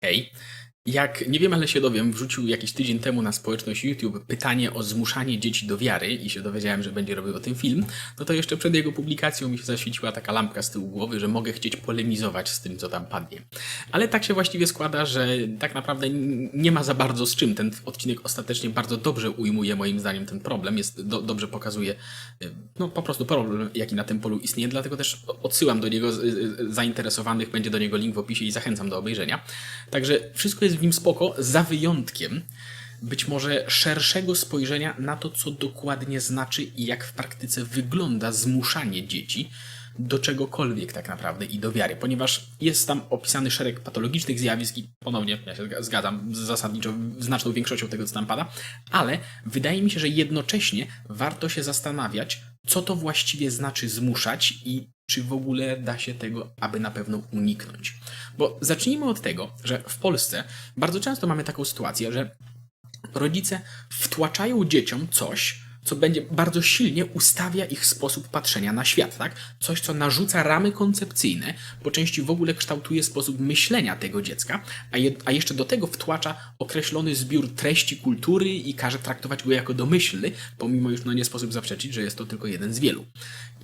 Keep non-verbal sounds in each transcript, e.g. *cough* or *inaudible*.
Hej. Jak nie wiem, ale się dowiem, wrzucił jakiś tydzień temu na społeczność YouTube pytanie o zmuszanie dzieci do wiary i się dowiedziałem, że będzie robił o tym film, no to jeszcze przed jego publikacją mi się zaświeciła taka lampka z tyłu głowy, że mogę chcieć polemizować z tym, co tam padnie. Ale tak się właściwie składa, że tak naprawdę nie ma za bardzo z czym. Ten odcinek ostatecznie bardzo dobrze ujmuje moim zdaniem ten problem, jest do, dobrze pokazuje y, no po prostu problem, jaki na tym polu istnieje, dlatego też odsyłam do niego zainteresowanych, będzie do niego link w opisie i zachęcam do obejrzenia. Także wszystko jest w nim spoko, za wyjątkiem być może szerszego spojrzenia na to, co dokładnie znaczy i jak w praktyce wygląda zmuszanie dzieci do czegokolwiek tak naprawdę i do wiary, ponieważ jest tam opisany szereg patologicznych zjawisk i ponownie, ja się zga- zgadzam z zasadniczo znaczną większością tego, co tam pada, ale wydaje mi się, że jednocześnie warto się zastanawiać, co to właściwie znaczy zmuszać i czy w ogóle da się tego, aby na pewno uniknąć. Bo zacznijmy od tego, że w Polsce bardzo często mamy taką sytuację, że rodzice wtłaczają dzieciom coś, co będzie bardzo silnie ustawia ich sposób patrzenia na świat, tak? Coś, co narzuca ramy koncepcyjne, po części w ogóle kształtuje sposób myślenia tego dziecka, a, je, a jeszcze do tego wtłacza określony zbiór treści kultury i każe traktować go jako domyślny, pomimo już no nie sposób zaprzeczyć, że jest to tylko jeden z wielu.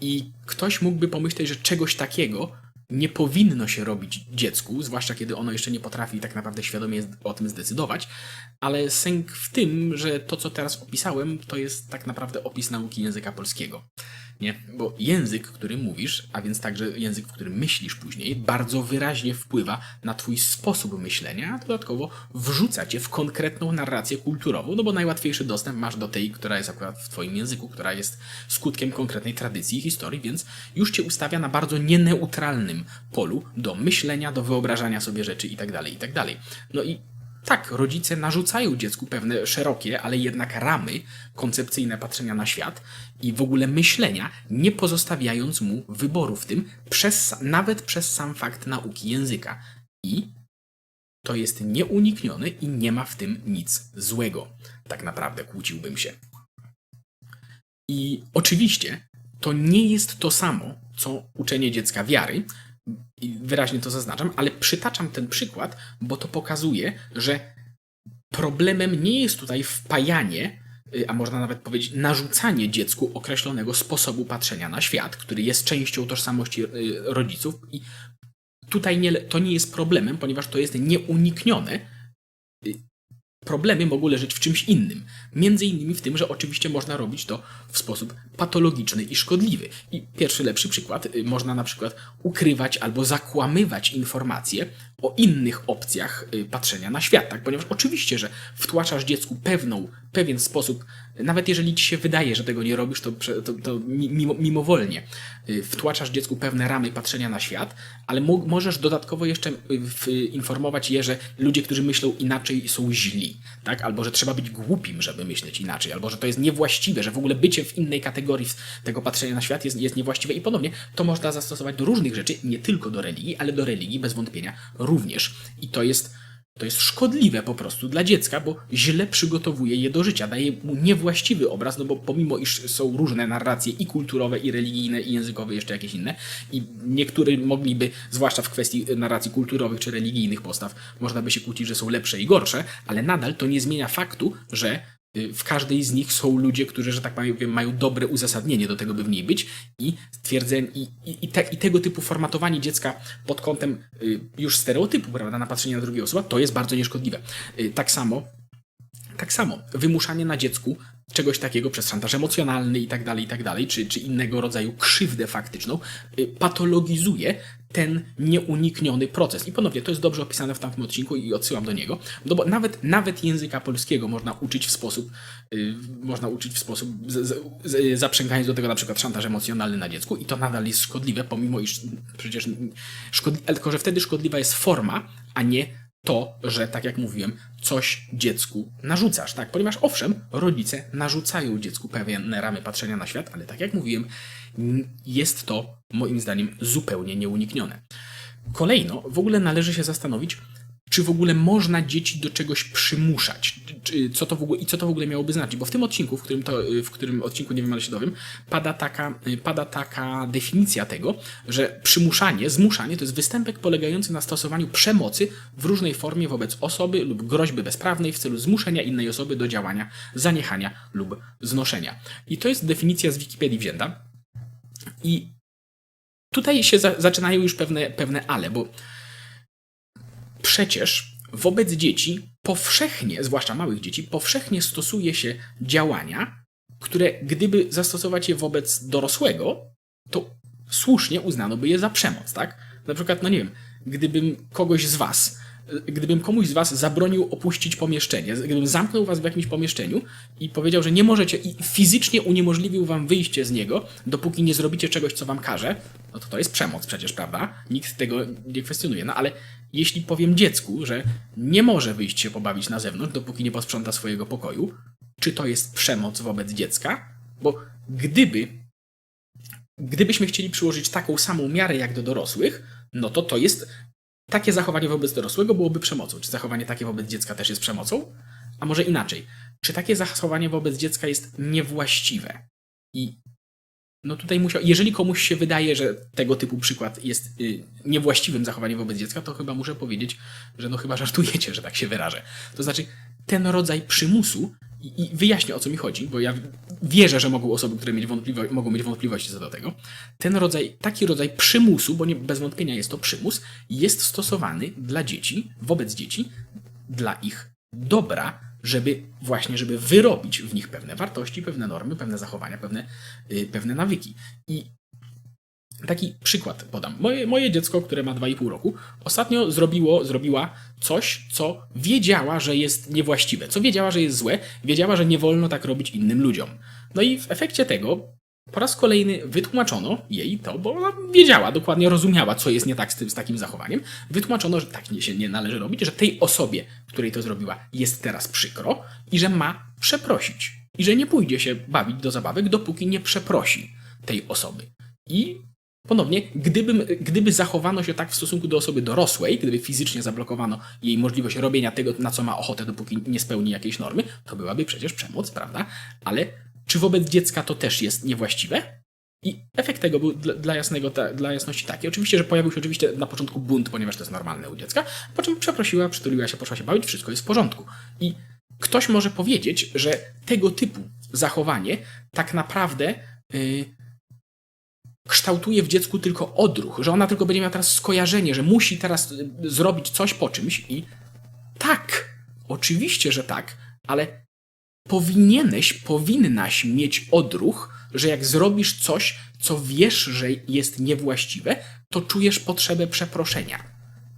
I ktoś mógłby pomyśleć, że czegoś takiego nie powinno się robić dziecku, zwłaszcza kiedy ono jeszcze nie potrafi tak naprawdę świadomie o tym zdecydować, ale sęk w tym, że to, co teraz opisałem, to jest tak naprawdę opis nauki języka polskiego. Nie? Bo język, który mówisz, a więc także język, w którym myślisz później, bardzo wyraźnie wpływa na twój sposób myślenia, a dodatkowo wrzuca cię w konkretną narrację kulturową, no bo najłatwiejszy dostęp masz do tej, która jest akurat w twoim języku, która jest skutkiem konkretnej tradycji i historii, więc już cię ustawia na bardzo nieneutralnym polu do myślenia, do wyobrażania sobie rzeczy itd., itd. No i tak, rodzice narzucają dziecku pewne szerokie, ale jednak ramy koncepcyjne patrzenia na świat i w ogóle myślenia, nie pozostawiając mu wyboru w tym, przez, nawet przez sam fakt nauki języka. I to jest nieuniknione i nie ma w tym nic złego. Tak naprawdę kłóciłbym się. I oczywiście to nie jest to samo, co uczenie dziecka wiary, i wyraźnie to zaznaczam, ale przytaczam ten przykład, bo to pokazuje, że problemem nie jest tutaj wpajanie, y, a można nawet powiedzieć narzucanie dziecku określonego sposobu patrzenia na świat, który jest częścią tożsamości y, rodziców i tutaj nie, to nie jest problemem, ponieważ to jest nieuniknione. Problemy mogą leżeć w czymś innym. Między innymi w tym, że oczywiście można robić to w sposób patologiczny i szkodliwy. I pierwszy lepszy przykład, y, można na przykład ukrywać albo zakłamywać informacje o innych opcjach y, patrzenia na świat, tak? Ponieważ oczywiście, że wtłaczasz dziecku pewną, pewien sposób, nawet jeżeli ci się wydaje, że tego nie robisz, to, to, to mi- mimo, mimowolnie y, wtłaczasz dziecku pewne ramy patrzenia na świat, ale mo- możesz dodatkowo jeszcze y, informować je, że ludzie, którzy myślą inaczej są źli, tak? Albo że trzeba być głupim, żeby myśleć inaczej, albo że to jest niewłaściwe, że w ogóle bycie w innej kategorii tego patrzenia na świat jest, jest niewłaściwe i podobnie. To można zastosować do różnych rzeczy, nie tylko do religii, ale do religii bez wątpienia również. I to jest to jest szkodliwe po prostu dla dziecka, bo źle przygotowuje je do życia, daje mu niewłaściwy obraz, no bo pomimo iż są różne narracje i kulturowe, i religijne, i językowe, jeszcze jakieś inne, i niektóre mogliby, zwłaszcza w kwestii narracji kulturowych czy religijnych postaw, można by się kłócić, że są lepsze i gorsze, ale nadal to nie zmienia faktu, że w każdej z nich są ludzie, którzy, że tak powiem, mają dobre uzasadnienie do tego, by w niej być i twierdzenie, i, i, i, te, i tego typu formatowanie dziecka pod kątem y, już stereotypu, prawda, na patrzenie na drugiego osoba, to jest bardzo nieszkodliwe. Y, tak samo tak samo, wymuszanie na dziecku czegoś takiego przez szantaż emocjonalny i tak dalej, i tak dalej, czy, czy innego rodzaju krzywdę faktyczną, y, patologizuje ten nieunikniony proces. I ponownie, to jest dobrze opisane w tamtym odcinku i odsyłam do niego, no bo nawet, nawet języka polskiego można uczyć w sposób, y, można uczyć w sposób, z, z, z, zaprzęgając do tego na przykład szantaż emocjonalny na dziecku i to nadal jest szkodliwe, pomimo iż przecież szkodli, tylko, że wtedy szkodliwa jest forma, a nie to, że tak jak mówiłem, coś dziecku narzucasz, tak? Ponieważ owszem, rodzice narzucają dziecku pewne ramy patrzenia na świat, ale tak jak mówiłem, jest to moim zdaniem zupełnie nieuniknione. Kolejno, w ogóle należy się zastanowić, czy w ogóle można dzieci do czegoś przymuszać? Co to w ogóle, I co to w ogóle miałoby znaczyć? Bo w tym odcinku, w którym, to, w którym odcinku, nie wiem, ale się dowiem, pada taka, pada taka definicja tego, że przymuszanie, zmuszanie to jest występek polegający na stosowaniu przemocy w różnej formie wobec osoby lub groźby bezprawnej w celu zmuszenia innej osoby do działania, zaniechania lub znoszenia. I to jest definicja z Wikipedii wzięta. I tutaj się za, zaczynają już pewne, pewne ale, bo przecież wobec dzieci powszechnie, zwłaszcza małych dzieci, powszechnie stosuje się działania, które gdyby zastosować je wobec dorosłego, to słusznie uznano by je za przemoc, tak? Na przykład, no nie wiem, gdybym kogoś z was, gdybym komuś z was zabronił opuścić pomieszczenie, gdybym zamknął was w jakimś pomieszczeniu i powiedział, że nie możecie i fizycznie uniemożliwił wam wyjście z niego, dopóki nie zrobicie czegoś, co wam każe, no to to jest przemoc przecież, prawda? Nikt tego nie kwestionuje. No ale jeśli powiem dziecku, że nie może wyjść się pobawić na zewnątrz, dopóki nie posprząta swojego pokoju, czy to jest przemoc wobec dziecka? Bo gdyby gdybyśmy chcieli przyłożyć taką samą miarę jak do dorosłych, no to to jest takie zachowanie wobec dorosłego byłoby przemocą. Czy zachowanie takie wobec dziecka też jest przemocą? A może inaczej, czy takie zachowanie wobec dziecka jest niewłaściwe? I no tutaj musiał, jeżeli komuś się wydaje, że tego typu przykład jest y, niewłaściwym zachowaniem wobec dziecka, to chyba muszę powiedzieć, że no chyba żartujecie, że tak się wyrażę. To znaczy, ten rodzaj przymusu, i, i wyjaśnię o co mi chodzi, bo ja wierzę, że mogą osoby, które mieć mogą mieć wątpliwości co do tego. Ten rodzaj, taki rodzaj przymusu, bo nie, bez wątpienia jest to przymus, jest stosowany dla dzieci, wobec dzieci, dla ich dobra, żeby właśnie, żeby wyrobić w nich pewne wartości, pewne normy, pewne zachowania, pewne, yy, pewne nawyki. I taki przykład podam. Moje, moje dziecko, które ma 2,5 roku, ostatnio zrobiło, zrobiła coś, co wiedziała, że jest niewłaściwe, co wiedziała, że jest złe, wiedziała, że nie wolno tak robić innym ludziom. No i w efekcie tego po raz kolejny wytłumaczono jej to, bo ona wiedziała, dokładnie rozumiała, co jest nie tak z, tym, z takim zachowaniem. Wytłumaczono, że tak nie, się nie należy robić, że tej osobie, której to zrobiła, jest teraz przykro i że ma przeprosić. I że nie pójdzie się bawić do zabawek, dopóki nie przeprosi tej osoby. I ponownie, gdybym, gdyby zachowano się tak w stosunku do osoby dorosłej, gdyby fizycznie zablokowano jej możliwość robienia tego, na co ma ochotę, dopóki nie spełni jakiejś normy, to byłaby przecież przemoc, prawda? Ale czy wobec dziecka to też jest niewłaściwe? I efekt tego był dla, dla, jasnego, ta, dla jasności taki. Oczywiście, że pojawił się oczywiście na początku bunt, ponieważ to jest normalne u dziecka, po czym przeprosiła, przytuliła się, poszła się bawić, wszystko jest w porządku. I ktoś może powiedzieć, że tego typu zachowanie tak naprawdę yy, kształtuje w dziecku tylko odruch, że ona tylko będzie miała teraz skojarzenie, że musi teraz y, zrobić coś po czymś i tak, oczywiście, że tak, ale powinieneś, powinnaś mieć odruch, że jak zrobisz coś, co wiesz, że jest niewłaściwe, to czujesz potrzebę przeproszenia.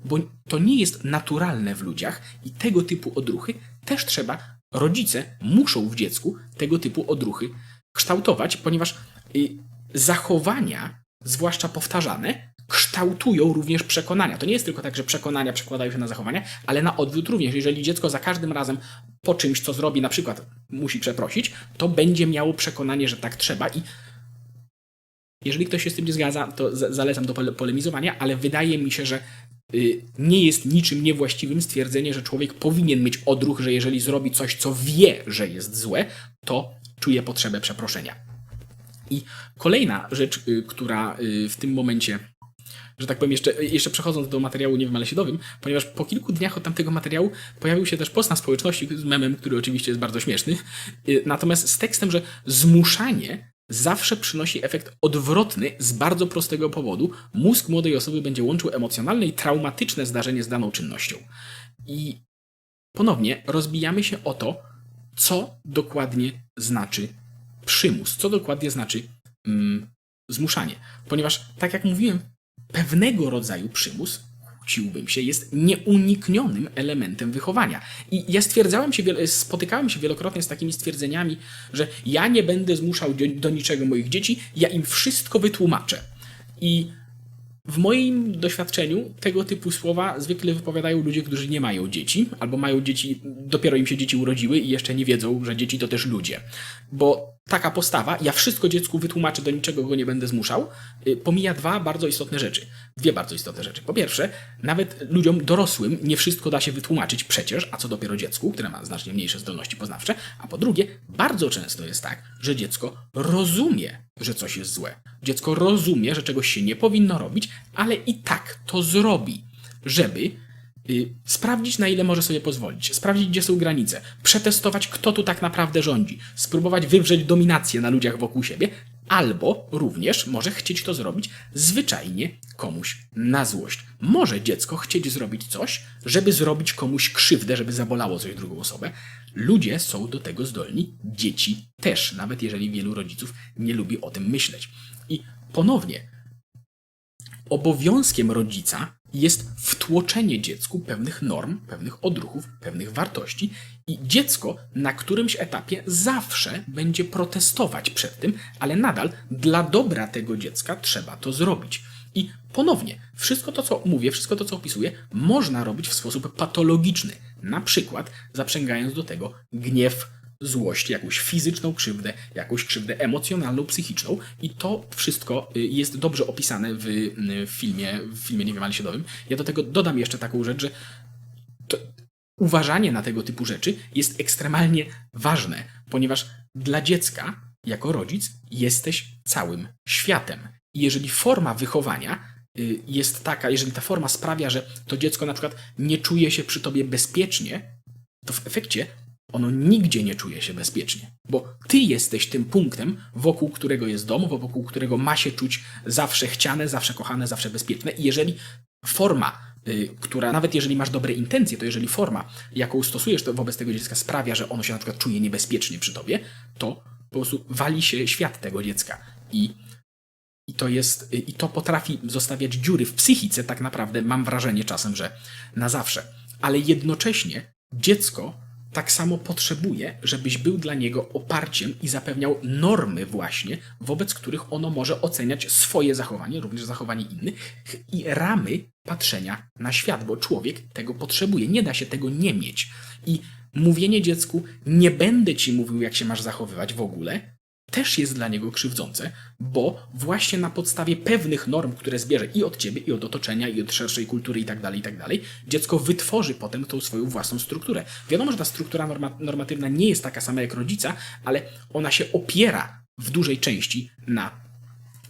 Bo to nie jest naturalne w ludziach i tego typu odruchy też trzeba, rodzice muszą w dziecku tego typu odruchy kształtować, ponieważ y, zachowania, zwłaszcza powtarzane, kształtują również przekonania. To nie jest tylko tak, że przekonania przekładają się na zachowania, ale na odwrót również. Jeżeli dziecko za każdym razem po czymś, co zrobi, na przykład musi przeprosić, to będzie miało przekonanie, że tak trzeba i jeżeli ktoś się z tym nie zgadza, to zalecam do polemizowania, ale wydaje mi się, że y, nie jest niczym niewłaściwym stwierdzenie, że człowiek powinien mieć odruch, że jeżeli zrobi coś, co wie, że jest złe, to czuje potrzebę przeproszenia. I kolejna rzecz, y, która y, w tym momencie że tak powiem, jeszcze, jeszcze przechodząc do materiału Nie wiem, ale siedowym, ponieważ po kilku dniach od tamtego materiału pojawił się też post na społeczności z memem, który oczywiście jest bardzo śmieszny, y, natomiast z tekstem, że zmuszanie zawsze przynosi efekt odwrotny z bardzo prostego powodu. Mózg młodej osoby będzie łączył emocjonalne i traumatyczne zdarzenie z daną czynnością. I ponownie rozbijamy się o to, co dokładnie znaczy przymus, co dokładnie znaczy mm, zmuszanie. Ponieważ, tak jak mówiłem pewnego rodzaju przymus, kłóciłbym się, jest nieuniknionym elementem wychowania. I ja stwierdzałem się, spotykałem się wielokrotnie z takimi stwierdzeniami, że ja nie będę zmuszał do, niczego moich dzieci, ja im wszystko wytłumaczę. I w moim doświadczeniu tego typu słowa zwykle wypowiadają ludzie, którzy nie mają dzieci, albo mają dzieci, dopiero im się dzieci urodziły i jeszcze nie wiedzą, że dzieci to też ludzie. Bo taka postawa, ja wszystko dziecku wytłumaczę, do niczego go nie będę zmuszał, y, pomija dwa bardzo istotne rzeczy. Dwie bardzo istotne rzeczy. Po pierwsze, nawet ludziom dorosłym nie wszystko da się wytłumaczyć przecież, a co dopiero dziecku, które ma znacznie mniejsze zdolności poznawcze. A po drugie, bardzo często jest tak, że dziecko rozumie, że coś jest złe. Dziecko rozumie, że czegoś się nie powinno robić, ale i tak to zrobi, żeby y, sprawdzić, na ile może sobie pozwolić, sprawdzić, gdzie są granice, przetestować, kto tu tak naprawdę rządzi, spróbować wywrzeć dominację na ludziach wokół siebie, albo również może chcieć to zrobić zwyczajnie komuś na złość. Może dziecko chcieć zrobić coś, żeby zrobić komuś krzywdę, żeby zabolało coś drugą osobę. Ludzie są do tego zdolni, dzieci też, nawet jeżeli wielu rodziców nie lubi o tym myśleć. I ponownie, obowiązkiem rodzica jest wtłoczenie dziecku pewnych norm, pewnych odruchów, pewnych wartości i dziecko na którymś etapie zawsze będzie protestować przed tym, ale nadal dla dobra tego dziecka trzeba to zrobić. I ponownie, wszystko to, co mówię, wszystko to, co opisuję, można robić w sposób patologiczny. Na przykład zaprzęgając do tego gniew, złość, jakąś fizyczną krzywdę, jakąś krzywdę emocjonalną, psychiczną i to wszystko y, jest dobrze opisane w, y, filmie, w filmie Nie wiem, ale siodowym. Ja do tego dodam jeszcze taką rzecz, że uważanie na tego typu rzeczy jest ekstremalnie ważne, ponieważ dla dziecka, jako rodzic, jesteś całym światem. I jeżeli forma wychowania y, jest taka, jeżeli ta forma sprawia, że to dziecko na przykład nie czuje się przy tobie bezpiecznie, to w efekcie ono nigdzie nie czuje się bezpiecznie, bo ty jesteś tym punktem, wokół którego jest dom, wokół którego ma się czuć zawsze chciane, zawsze kochane, zawsze bezpieczne. I jeżeli forma, która nawet jeżeli masz dobre intencje, to jeżeli forma, jaką stosujesz to wobec tego dziecka sprawia, że ono się na przykład czuje niebezpiecznie przy tobie, to po prostu wali się świat tego dziecka. I i to jest, i to potrafi zostawiać dziury w psychice, tak naprawdę mam wrażenie czasem, że na zawsze. Ale jednocześnie dziecko tak samo potrzebuje, żebyś był dla niego oparciem i zapewniał normy właśnie, wobec których ono może oceniać swoje zachowanie, również zachowanie innych i ramy patrzenia na świat, bo człowiek tego potrzebuje. Nie da się tego nie mieć. I mówienie dziecku, nie będę ci mówił, jak się masz zachowywać w ogóle, też jest dla niego krzywdzące, bo właśnie na podstawie pewnych norm, które zbierze i od ciebie, i od otoczenia, i od szerszej kultury itd., tak itd., tak dziecko wytworzy potem tą swoją własną strukturę. Wiadomo, że ta struktura norma normatywna nie jest taka sama jak rodzica, ale ona się opiera w dużej części na,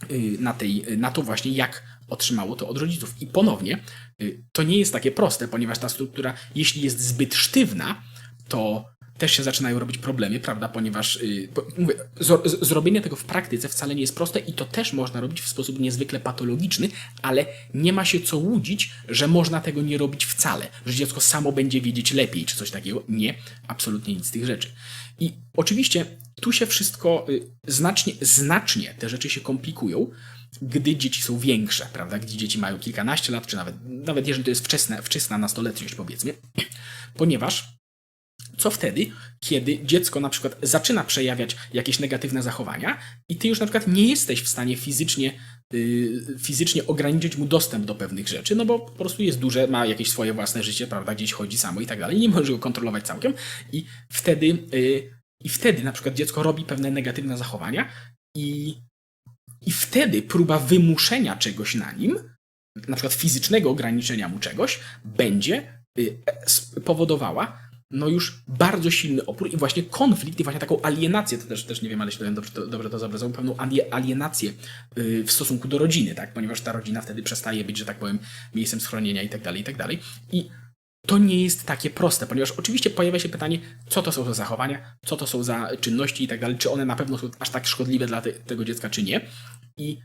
yy, na, tej, na to właśnie, jak otrzymało to od rodziców. I ponownie, yy, to nie jest takie proste, ponieważ ta struktura, jeśli jest zbyt sztywna, to też się zaczynają robić problemy, prawda? Ponieważ yy, mówię, zrobienie tego w praktyce wcale nie jest proste i to też można robić w sposób niezwykle patologiczny, ale nie ma się co łudzić, że można tego nie robić wcale, że dziecko samo będzie wiedzieć lepiej czy coś takiego. Nie, absolutnie nic z tych rzeczy. I oczywiście tu się wszystko yy, znacznie, znacznie te rzeczy się komplikują, gdy dzieci są większe, prawda? Gdy dzieci mają kilkanaście lat, czy nawet, nawet jeżeli to jest wczesna, wczesna nastoletniość, powiedzmy, *clears throat* ponieważ co wtedy, kiedy dziecko na przykład zaczyna przejawiać jakieś negatywne zachowania i ty już na przykład nie jesteś w stanie fizycznie, yy, fizycznie ograniczyć mu dostęp do pewnych rzeczy, no bo po prostu jest duże, ma jakieś swoje własne życie, prawda, gdzieś chodzi samo i tak dalej, nie możesz go kontrolować całkiem i wtedy, yy, i wtedy na przykład dziecko robi pewne negatywne zachowania i, i wtedy próba wymuszenia czegoś na nim, na przykład fizycznego ograniczenia mu czegoś, będzie yy, powodowała, no już bardzo silny opór i właśnie konflikt i właśnie taką alienację, to też, też nie wiem, ale się dobrze to, dobrze to zobrazował, pewną alienację y, w stosunku do rodziny, tak? Ponieważ ta rodzina wtedy przestaje być, że tak powiem, miejscem schronienia i tak dalej, i tak dalej. I to nie jest takie proste, ponieważ oczywiście pojawia się pytanie, co to są za zachowania, co to są za czynności i tak dalej, czy one na pewno są aż tak szkodliwe dla te, tego dziecka, czy nie. I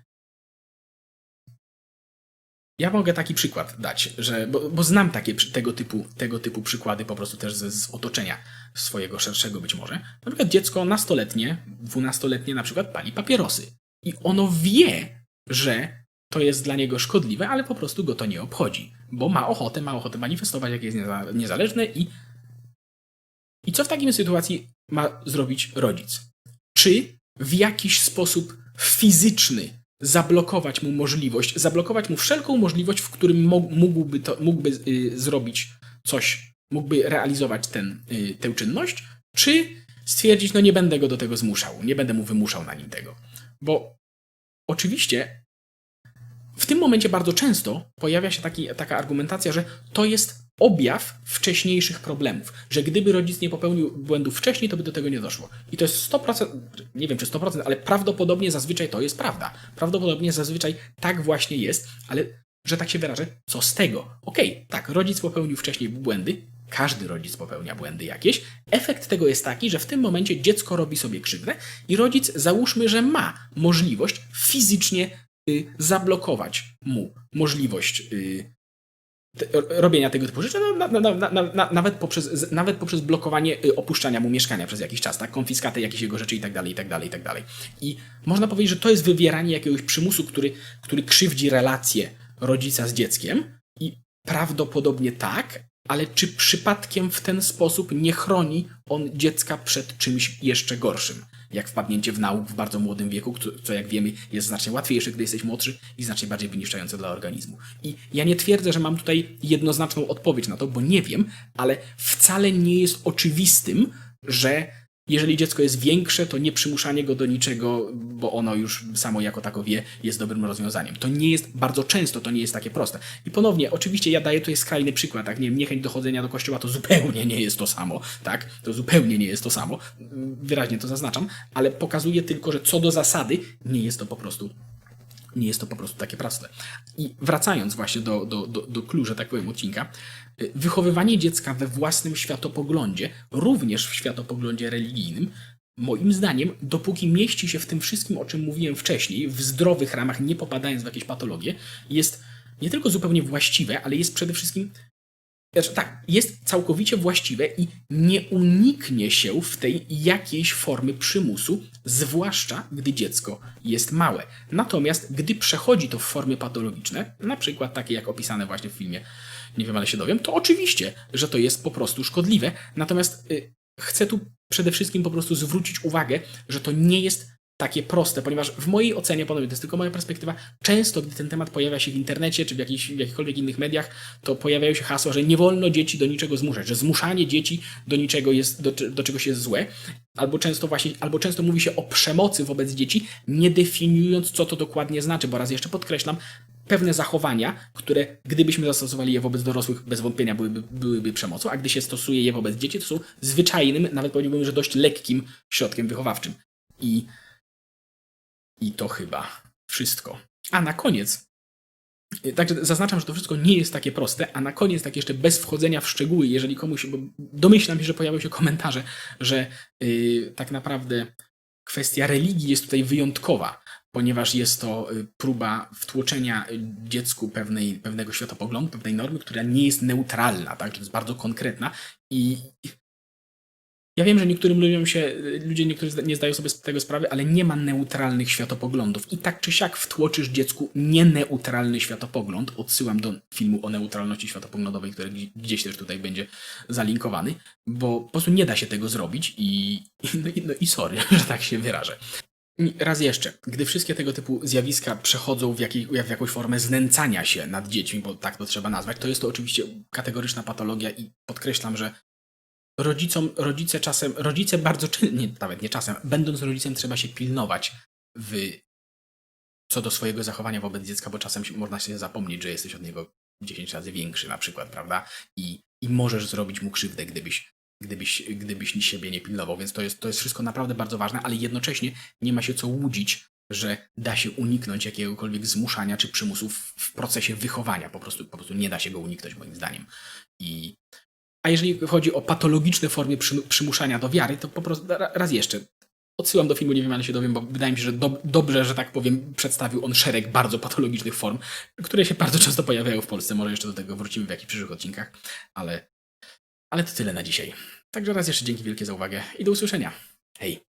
ja mogę taki przykład dać, że, bo, bo znam takie, tego, typu, tego typu przykłady po prostu też z, z otoczenia swojego szerszego być może. Na przykład dziecko nastoletnie, dwunastoletnie na przykład pali papierosy. I ono wie, że to jest dla niego szkodliwe, ale po prostu go to nie obchodzi, bo ma ochotę, ma ochotę manifestować, jak jest niezależne i i co w takiej sytuacji ma zrobić rodzic? Czy w jakiś sposób fizyczny zablokować mu możliwość, zablokować mu wszelką możliwość, w którym mógłby, to, mógłby y, zrobić coś, mógłby realizować ten, y, tę czynność, czy stwierdzić, no nie będę go do tego zmuszał, nie będę mu wymuszał na nim tego. Bo oczywiście w tym momencie bardzo często pojawia się taki, taka argumentacja, że to jest objaw wcześniejszych problemów, że gdyby rodzic nie popełnił błędów wcześniej, to by do tego nie doszło. I to jest 100%, nie wiem czy 100%, ale prawdopodobnie zazwyczaj to jest prawda. Prawdopodobnie zazwyczaj tak właśnie jest, ale że tak się wyrażę, co z tego? Okej, tak, rodzic popełnił wcześniej błędy, każdy rodzic popełnia błędy jakieś. Efekt tego jest taki, że w tym momencie dziecko robi sobie krzywdę i rodzic załóżmy, że ma możliwość fizycznie y, zablokować mu możliwość y, robienia tego typu rzeczy, no, na, na, na, na, nawet, poprzez, nawet poprzez blokowanie y, opuszczania mu mieszkania przez jakiś czas, tak? konfiskatę jakichś jego rzeczy i tak dalej, i tak dalej, i tak dalej. I można powiedzieć, że to jest wywieranie jakiegoś przymusu, który, który krzywdzi relacje rodzica z dzieckiem i prawdopodobnie tak, ale czy przypadkiem w ten sposób nie chroni on dziecka przed czymś jeszcze gorszym? Jak wpadnięcie w nauk w bardzo młodym wieku, co- jak wiemy jest znacznie łatwiejsze, gdy jesteś młodszy i znacznie bardziej wyniszczające dla organizmu. I ja nie twierdzę, że mam tutaj jednoznaczną odpowiedź na to, bo nie wiem, ale wcale nie jest oczywistym, że jeżeli dziecko jest większe, to nie przymuszanie go do niczego, bo ono już samo jako tako wie, jest dobrym rozwiązaniem. To nie jest bardzo często, to nie jest takie proste. I ponownie, oczywiście ja daję tutaj skrajny przykład, tak, nie wiem, niechęć do chodzenia do kościoła to zupełnie nie jest to samo, tak, to zupełnie nie jest to samo, wyraźnie to zaznaczam, ale pokazuje tylko, że co do zasady nie jest to po prostu nie jest to po prostu takie proste. I wracając właśnie do, do, do, do tak powiem, odcinka, y, wychowywanie dziecka we własnym światopoglądzie, również w światopoglądzie religijnym, moim zdaniem, dopóki mieści się w tym wszystkim, o czym mówiłem wcześniej, w zdrowych ramach, nie popadając w jakieś patologie, jest nie tylko zupełnie właściwe, ale jest przede wszystkim znaczy, tak, jest całkowicie właściwe i nie uniknie się w tej jakiejś formy przymusu, zwłaszcza gdy dziecko jest małe. Natomiast gdy przechodzi to w formy patologiczne, na przykład takie jak opisane właśnie w filmie Nie wiem, ale się dowiem, to oczywiście, że to jest po prostu szkodliwe. Natomiast y, chcę tu przede wszystkim po prostu zwrócić uwagę, że to nie jest takie proste, ponieważ w mojej ocenie, panowie, to jest tylko moja perspektywa, często gdy ten temat pojawia się w internecie czy w, jakichś, w jakichkolwiek innych mediach, to pojawiają się hasła, że nie wolno dzieci do niczego zmuszać, że zmuszanie dzieci do niczego jest, do, do czegoś jest złe, albo często właśnie, albo często mówi się o przemocy wobec dzieci, nie definiując, co to dokładnie znaczy, bo raz jeszcze podkreślam, pewne zachowania, które gdybyśmy zastosowali je wobec dorosłych, bez wątpienia byłyby, byłyby przemocą, a gdy się stosuje je wobec dzieci, to są zwyczajnym, nawet powiedziałbym, że dość lekkim środkiem wychowawczym. I i to chyba wszystko. A na koniec, y, także zaznaczam, że to wszystko nie jest takie proste, a na koniec, tak jeszcze bez wchodzenia w szczegóły, jeżeli komuś, bo domyślam się, że pojawią się komentarze, że yy, tak naprawdę kwestia religii jest tutaj wyjątkowa, ponieważ jest to y, próba wtłoczenia y, dziecku pewnej, pewnego światopoglądu, pewnej normy, która nie jest neutralna, tak? Jest bardzo konkretna i ja wiem, że niektórym ludziom się, ludzie niektórzy nie zdają sobie z tego sprawy, ale nie ma neutralnych światopoglądów. I tak czy siak wtłoczysz dziecku nieneutralny światopogląd. Odsyłam do filmu o neutralności światopoglądowej, który gdzieś- też tutaj będzie zalinkowany, bo po prostu nie da się tego zrobić i, i, *laughs* no, i, no, i sorry, *laughs* że tak się wyrażę. I Raz jeszcze, gdy wszystkie tego typu zjawiska przechodzą w, jakiej, w jakąś formę znęcania się nad dziećmi, bo tak to trzeba nazwać, to jest to oczywiście kategoryczna patologia i podkreślam, że rodzicom, rodzice czasem, rodzice bardzo często, nie, nawet nie czasem, będąc rodzicem trzeba się pilnować w, co do swojego zachowania wobec dziecka, bo czasem się, można się zapomnieć, że jesteś od niego 10 razy większy na przykład, prawda? I, i możesz zrobić mu krzywdę, gdybyś, gdybyś, gdybyś siebie nie pilnował, więc to jest, to jest wszystko naprawdę bardzo ważne, ale jednocześnie nie ma się co łudzić, że da się uniknąć jakiegokolwiek zmuszania czy przymusu w, w procesie wychowania. Po prostu, po prostu nie da się go uniknąć, moim zdaniem. I, a jeżeli chodzi o patologiczne formy przy, przymuszania do wiary, to po prostu ra- raz jeszcze odsyłam do filmu, nie wiem, ale się dowiem, bo wydaje mi się, że do, dobrze, że tak powiem, przedstawił on szereg bardzo patologicznych form, które się bardzo często pojawiają w Polsce. Może jeszcze do tego wrócimy w jakichś przyszłych odcinkach, ale, ale to tyle na dzisiaj. Także raz jeszcze dzięki wielkie za uwagę i do usłyszenia. Hej!